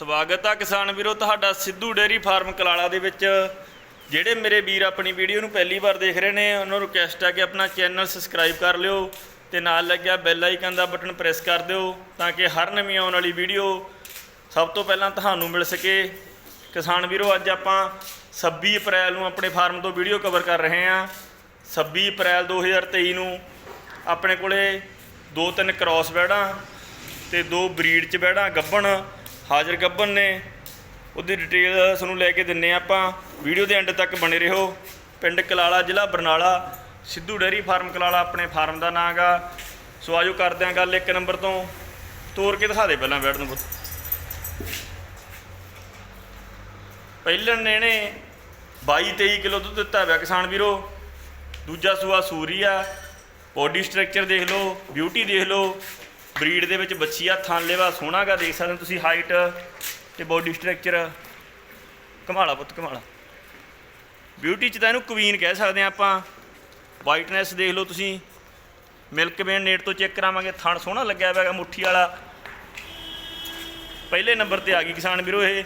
ਸਵਾਗਤ ਆ ਕਿਸਾਨ ਵੀਰੋ, ਤੁਹਾਡਾ ਸਿੱਧੂ ਡੇਅਰੀ ਫਾਰਮ ਕਲਾਲਾ ਦੇ ਵਿੱਚ। ਜਿਹੜੇ ਮੇਰੇ ਵੀਰ ਆਪਣੀ ਵੀਡੀਓ ਨੂੰ ਪਹਿਲੀ ਵਾਰ ਦੇਖ ਰਹੇ ਨੇ, ਉਹਨਾਂ ਨੂੰ ਰਿਕੁਐਸਟ ਆ ਕਿ ਆਪਣਾ ਚੈਨਲ ਸਬਸਕ੍ਰਾਈਬ ਕਰ ਲਿਓ ਤੇ ਨਾਲ ਲੱਗਿਆ ਬੈਲ ਆਈਕਨ ਦਾ ਬਟਨ ਪ੍ਰੈਸ ਕਰ ਦਿਓ ਤਾਂ ਕਿ ਹਰ ਨਵੀਂ ਆਉਣ ਵਾਲੀ ਵੀਡੀਓ ਸਭ ਤੋਂ ਪਹਿਲਾਂ ਤੁਹਾਨੂੰ ਮਿਲ ਸਕੇ। ਕਿਸਾਨ ਵੀਰੋ, ਅੱਜ ਆਪਾਂ 26 ਅਪ੍ਰੈਲ ਨੂੰ ਆਪਣੇ ਫਾਰਮ ਤੋਂ ਵੀਡੀਓ ਕਵਰ ਕਰ ਰਹੇ ਹਾਂ। 26 ਅਪ੍ਰੈਲ 2023 ਨੂੰ ਆਪਣੇ ਕੋਲੇ ਦੋ ਤਿੰਨ ਕ੍ਰਾਸ ਬੈੜਾਂ ਤੇ ਦੋ ਬਰੀਡ ਚ ਬੈੜਾਂ ਗੱਬਣ ਹਾਜ਼ਰ ਗੱਬਣ ਨੇ। ਉਹਦੀ ਡਿਟੇਲ ਤੁਹਾਨੂੰ ਲੈ ਕੇ ਦਿੰਨੇ ਆ ਆਪਾਂ। ਵੀਡੀਓ ਦੇ ਐਂਡ ਤੱਕ ਬਣੇ ਰਹੋ। ਪਿੰਡ ਕਲਾਲਾ, ਜ਼ਿਲ੍ਹਾ ਬਰਨਾਲਾ, ਸਿੱਧੂ ਡੇਅਰੀ ਫਾਰਮ ਕਲਾਲਾ ਆਪਣੇ ਫਾਰਮ ਦਾ ਨਾਂ ਗਾ। ਸੋ ਆਜੋ ਕਰਦੇ ਆਂ ਗੱਲ ਇੱਕ ਨੰਬਰ ਤੋਂ। ਤੋੜ ਕੇ ਦਿਖਾ ਦੇ ਪਹਿਲਾਂ ਬੈੜ ਨੂੰ ਪੁੱਤ। ਪਹਿਲਣ ਨੇ ਨੇ 22 23 ਕਿਲੋ ਦੁੱਧ ਦਿੱਤਾ ਹੋਇਆ ਕਿਸਾਨ ਵੀਰੋ। ਦੂਜਾ ਸੂਆ ਸੂਰੀ ਆ। ਬੋਡੀ ਸਟਰਕਚਰ ਦੇਖ ਲਓ ਬਿਊਟੀ ਦੇਖ ਲਓ। ਬਰੀਡ ਦੇ ਵਿੱਚ ਬੱਚੀ ਆ ਥਣ ਲੇਵਾ, ਸੋਹਣਾ ਗਾ, ਦੇਖ ਸਕਦੇ ਹੋ ਤੁਸੀਂ ਹਾਈਟ ਤੇ ਬੋਡੀ ਸਟਰਕਚਰ ਕਮਾਲਾ ਪੁੱਤ, ਕਮਾਲਾ। ਬਿਊਟੀ ਚ ਤਾਂ ਇਹਨੂੰ ਕੁਈਨ ਕਹਿ ਸਕਦੇ ਆ ਆਪਾਂ। ਵਾਈਟਨੈਸ ਦੇਖ ਲਓ ਤੁਸੀਂ। ਮਿਲਕ ਵੇਨ ਨੇਟ ਤੋਂ ਚੈੱਕ ਕਰਾਵਾਂਗੇ। ਥਣ ਸੋਹਣਾ ਲੱਗਿਆ ਹੋਇਆ ਮੁੱਠੀ ਵਾਲਾ। ਪਹਿਲੇ ਨੰਬਰ ਤੇ ਆ ਗਈ ਕਿਸਾਨ ਵੀਰੋ ਇਹ।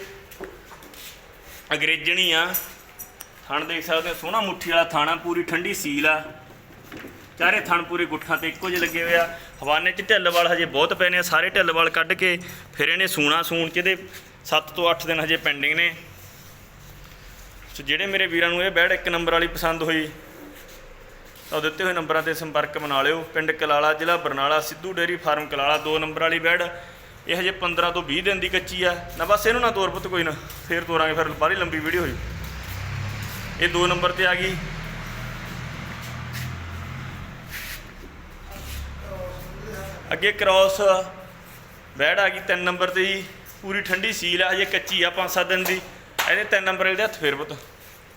ਅੰਗਰੇਜ਼ਣੀ ਆ। ਥਣ ਦੇਖ ਸਕਦੇ ਹੋ, ਸੋਹਣਾ ਮੁੱਠੀ ਵਾਲਾ ਥਾਣਾ ਪੂਰੀ ਠੰਡੀ ਸੀਲ ਆ। ਚਾਰੇ ਥਣ ਪੂਰੇ ਗੁੱਠਾਂ ਤੇ ਇੱਕੋ ਜਿਹੇ ਲੱਗੇ ਹੋਏ ਆ। ਹਵਾਨੇ 'ਚ ਢਿੱਲ ਵਾਲ ਹਜੇ ਬਹੁਤ ਪਏ ਨੇ, ਸਾਰੇ ਢਿੱਲ ਵਾਲ ਕੱਢ ਕੇ ਫਿਰ ਇਹਨੇ ਸੂਣਾ ਸੂਣ 'ਚ ਇਹਦੇ 7 ਤੋਂ 8 ਦਿਨ ਹਜੇ ਪੈਂਡਿੰਗ ਨੇ। ਸੋ ਜਿਹੜੇ ਮੇਰੇ ਵੀਰਾਂ ਨੂੰ ਇਹ ਬੈਡ ਇੱਕ ਨੰਬਰ ਵਾਲੀ ਪਸੰਦ ਹੋਈ, ਤਾਂ ਉਹ ਦਿੱਤੇ ਹੋਏ ਨੰਬਰਾਂ ਤੇ ਸੰਪਰਕ ਬਣਾ ਲਿਓ। ਪਿੰਡ ਕਲਾਲਾ, ਜ਼ਿਲ੍ਹਾ ਬਰਨਾਲਾ, ਸਿੱਧੂ ਡੇਅਰੀ ਫਾਰਮ ਕਲਾਲਾ, ਦੋ ਨੰਬਰ ਵਾਲੀ ਬੈਡ। ਇਹ ਹਜੇ 15 ਤੋਂ 20 ਦਿਨ ਦੀ ਕੱਚੀ ਆ। ਨਾ ਬਸ ਇਹਨੂੰ ਨਾ ਤੋਰ ਪੁੱਤ ਕੋਈ ਨਾ, ਫੇਰ ਤੋਰਾਂਗੇ, ਫਿਰ ਬਾਹਲੀ ਲੰਬੀ ਵੀਡੀਓ ਹੋਈ। ਇਹ ਦੋ ਨੰਬਰ ਤੇ ਆ ਗਈ। ਅੱਗੇ ਕ੍ਰਾਸ ਬੈੜ ਆ ਗਈ, ਤਿੰਨ ਨੰਬਰ ਤੇ ਜੀ, ਪੂਰੀ ਠੰਡੀ ਸੀਲ ਆ, ਹਜੇ ਕੱਚੀ ਆ ਪੰਜ ਸੱਤ ਦਿਨ ਦੀ। ਇਹਦੇ ਤਿੰਨ ਨੰਬਰ ਵਾਲੇ ਦੇ ਹੱਥ ਫੇਰ ਪੁੱਤ,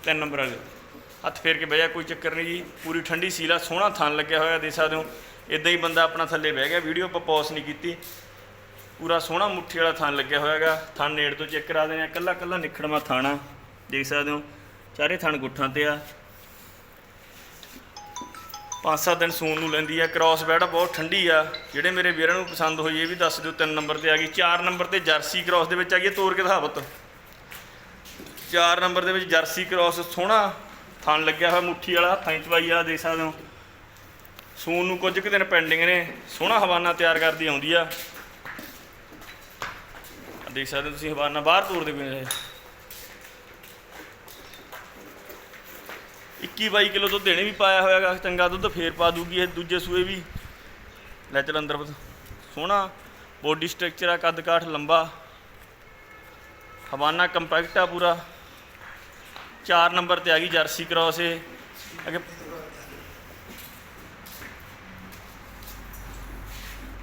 ਤਿੰਨ ਨੰਬਰ ਵਾਲੇ। ਹੱਥ ਫੇਰ ਕੇ ਬਹਿ ਜਾ, ਕੋਈ ਚੱਕਰ ਨਹੀਂ ਜੀ, ਪੂਰੀ ਠੰਡੀ ਸੀਲ ਆ, ਸੋਹਣਾ ਥਣ ਲੱਗਿਆ ਹੋਇਆ ਦੇ ਸਕਦੇ ਹੋ। ਇਦਾਂ ਹੀ ਬੰਦਾ ਆਪਣਾ ਥੱਲੇ ਬਹਿ ਗਿਆ ਵੀਡੀਓ ਆਪਾਂ ਪੌਸ ਨਹੀਂ ਕੀਤੀ। ਪੂਰਾ ਸੋਹਣਾ ਮੁੱਠੀ ਵਾਲਾ ਥਣ ਲੱਗਿਆ ਹੋਇਆਗਾ ਥਣ ਨੇੜ ਤੋਂ ਚੈੱਕ ਕਰਾ ਦੇਣਾ ਕੱਲਾ ਕੱਲਾ ਨਿਖੜਵਾ ਥਾਣਾ ਦੇਖ ਸਕਦੇ ਹੋ। ਚਾਰੇ ਥਣ ਗੁੱਠਾਂ ਤੇ ਆ। ਪੰਜ ਸੱਤ ਦਿਨ ਸੂਣ ਨੂੰ ਲੈਂਦੀ ਆ ਕ੍ਰਾਸ ਬੈਡ ਬਹੁਤ ਠੰਡੀ ਆ। ਜਿਹੜੇ ਮੇਰੇ ਵੀਰਾਂ ਨੂੰ ਪਸੰਦ ਹੋਈ, ਇਹ ਵੀ ਦੱਸ ਦਿਓ, ਤਿੰਨ ਨੰਬਰ ਤੇ ਆ ਗਈ। ਚਾਰ ਨੰਬਰ ਤੇ ਜਰਸੀ ਕ੍ਰਾਸ ਦੇ ਵਿੱਚ ਆ ਗਈ ਇਹ ਕੇ ਦਿਖਾ ਪੁੱਤ। ਚਾਰ ਨੰਬਰ ਦੇ ਵਿੱਚ ਜਰਸੀ ਕ੍ਰਾਸ ਸੋਹਣਾ, ਥਣ ਲੱਗਿਆ ਹੋਇਆ ਮੁੱਠੀ ਵਾਲਾ, ਹੱਥਾਂ 'ਚ ਪਾਈ ਆ ਦੇਖ ਸਕਦੇ ਹੋ। ਸੂਨ ਨੂੰ ਕੁਝ ਕੁ ਦਿਨ ਪੈਂਡਿੰਗ ਨੇ, ਸੋਹਣਾ ਹਵਾਨਾ ਤਿਆਰ ਕਰਦੀ ਆਉਂਦੀ ਆ। ਦੇਖ ਸਕਦੇ ਹੋ ਤੁਸੀਂ ਹਵਾਨਾ, ਬਾਹਰ ਤੋੜਦੇ ਪਏ ਨੇ 21 22 ਕਿਲੋ ਦੁੱਧ ਦੇਣੇ ਵੀ ਪਾਇਆ ਹੋਇਆਗਾ, ਚੰਗਾ ਦੁੱਧ ਫੇਰ ਪਾ ਦੂਗੀ ਇਹ ਦੂਜੇ ਸੂਏ ਵੀ। ਲੈ ਚੱਲ ਅੰਦਰ ਸੋਹਣਾ ਬੋਡੀ ਸਟਰਕਚਰ ਆ ਕੱਦ ਕਾਠ ਲੰਬਾ। ਹਵਾਨਾ ਕੰਪੈਕਟ ਆ ਪੂਰਾ। 4 ਨੰਬਰ ਤੇ ਆ ਗਈ ਜਰਸੀ ਕ੍ਰਾਸ ਇਹ। ਅੱਗੇ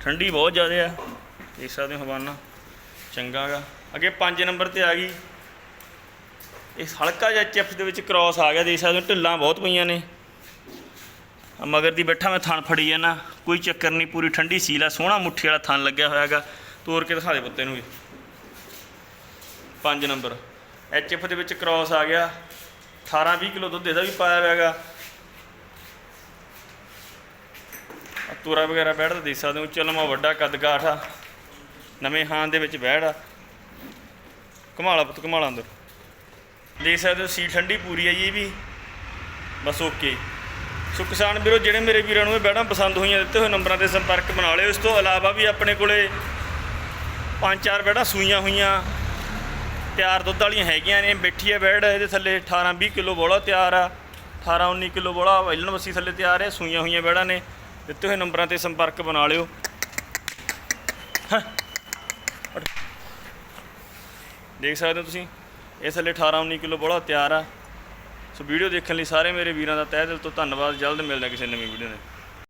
ਠੰਡੀ ਬਹੁਤ ਜ਼ਿਆਦਾ ਆ। ਦੇਖ ਸਕਦੇ ਹੋ ਹਵਾਨਾ। ਚੰਗਾ ਗਾ। ਅੱਗੇ 5 ਨੰਬਰ ਤੇ ਆ ਗਈ। ਇਹ ਹਲਕਾ ਜਿਹਾ ਚਿਪਸ ਦੇ ਵਿੱਚ ਕ੍ਰਾਸ ਆ ਗਿਆ, ਦੇਖ ਸਕਦੇ ਹੋ, ਢਿੱਲਾਂ ਬਹੁਤ ਪਈਆਂ ਨੇ। ਮਗਰ ਦੀ ਬੈਠਾ ਮੈਂ ਥਣ ਫੜੀ ਜਾਣਾ ਕੋਈ ਚੱਕਰ ਨਹੀਂ, ਪੂਰੀ ਠੰਡੀ ਸੀਲ ਆ, ਸੋਹਣਾ ਮੁੱਠੀ ਵਾਲਾ ਥਣ ਲੱਗਿਆ ਹੋਇਆ ਹੈਗਾ ਤੋੜ ਕੇ ਦਿਖਾ ਦੇ ਪੁੱਤੇ ਨੂੰ ਵੀ। 5 ਨੰਬਰ ਐਚਐਫ ਦੇ ਵਿੱਚ ਕ੍ਰਾਸ ਆ ਗਿਆ 18 20 ਕਿਲੋ ਦੁੱਧ ਇਹਦਾ ਵੀ ਪਾਇਆ ਹੋਇਆਗਾ ਆਹ ਤੋਰਾ ਵਗੈਰਾ ਬੈਠਦਾ, ਦੇਖ ਸਕਦੇ ਹੋ ਚਲਮਾ ਵੱਡਾ ਕੱਦ ਕਾਠ ਆ, ਨਵੇਂ ਹਾਂ ਦੇ ਵਿੱਚ ਬੈੜ ਆ। ਕਮਾਲਾ ਪੁੱਤ ਕਮਾਲਾ ਅੰਦਰ। ਦੇਖ ਸਕਦੇ ਹੋ ਸੀ ਠੰਡੀ ਪੂਰੀ ਹੈ ਜੀ ਇਹ ਵੀ। ਬਸ ਓਕੇ ਸੋ ਕਿਸਾਨ ਵੀਰੋ, ਜਿਹੜੇ ਮੇਰੇ ਵੀਰਾਂ ਨੂੰ ਇਹ ਬੈੜਾਂ ਪਸੰਦ ਹੋਈਆਂ, ਦਿੱਤੇ ਹੋਏ ਨੰਬਰਾਂ ਤੇ ਸੰਪਰਕ ਬਣਾ ਲਿਓ। ਇਸ ਤੋਂ ਇਲਾਵਾ ਵੀ ਆਪਣੇ ਕੋਲੇ ਪੰਜ ਚਾਰ ਬੈੜਾਂ ਸੂਈਆਂ ਹੋਈਆਂ। ਤਿਆਰ ਦੁੱਧ ਵਾਲੀਆਂ ਹੈਗੀਆਂ ਨੇ। ਬੈਠੀ ਹੈ ਬੈੜ ਇਹਦੇ ਥੱਲੇ 18 20 ਕਿਲੋ ਬੋਲਾ ਤਿਆਰ ਆ। 18 19 ਕਿਲੋ ਬੋਲਾ ਵੈਲਣ ਵਸੀ ਥੱਲੇ ਤਿਆਰ ਹੈ, ਸੂਈਆਂ ਹੋਈਆਂ ਬੈੜਾਂ ਨੇ। ਦਿੱਤੇ ਹੋਏ ਨੰਬਰਾਂ ਤੇ ਸੰਪਰਕ ਬਣਾ ਲਿਓ। ਹਾਂ। ਦੇਖ ਸਕਦੇ ਹੋ ਤੁਸੀਂ। ਇਸ ਥੱਲੇ 18 19 ਕਿਲੋ ਬੋਲਾ ਤਿਆਰ ਆ। ਸੋ ਵੀਡੀਓ ਦੇਖਣ ਲਈ ਸਾਰੇ ਮੇਰੇ ਵੀਰਾਂ ਦਾ ਤਹਿ ਦਿਲ ਤੋਂ ਧੰਨਵਾਦ। ਜਲਦ ਮਿਲਦਾ ਕਿਸੇ ਨਵੀਂ ਵੀਡੀਓ ਨਾਲ।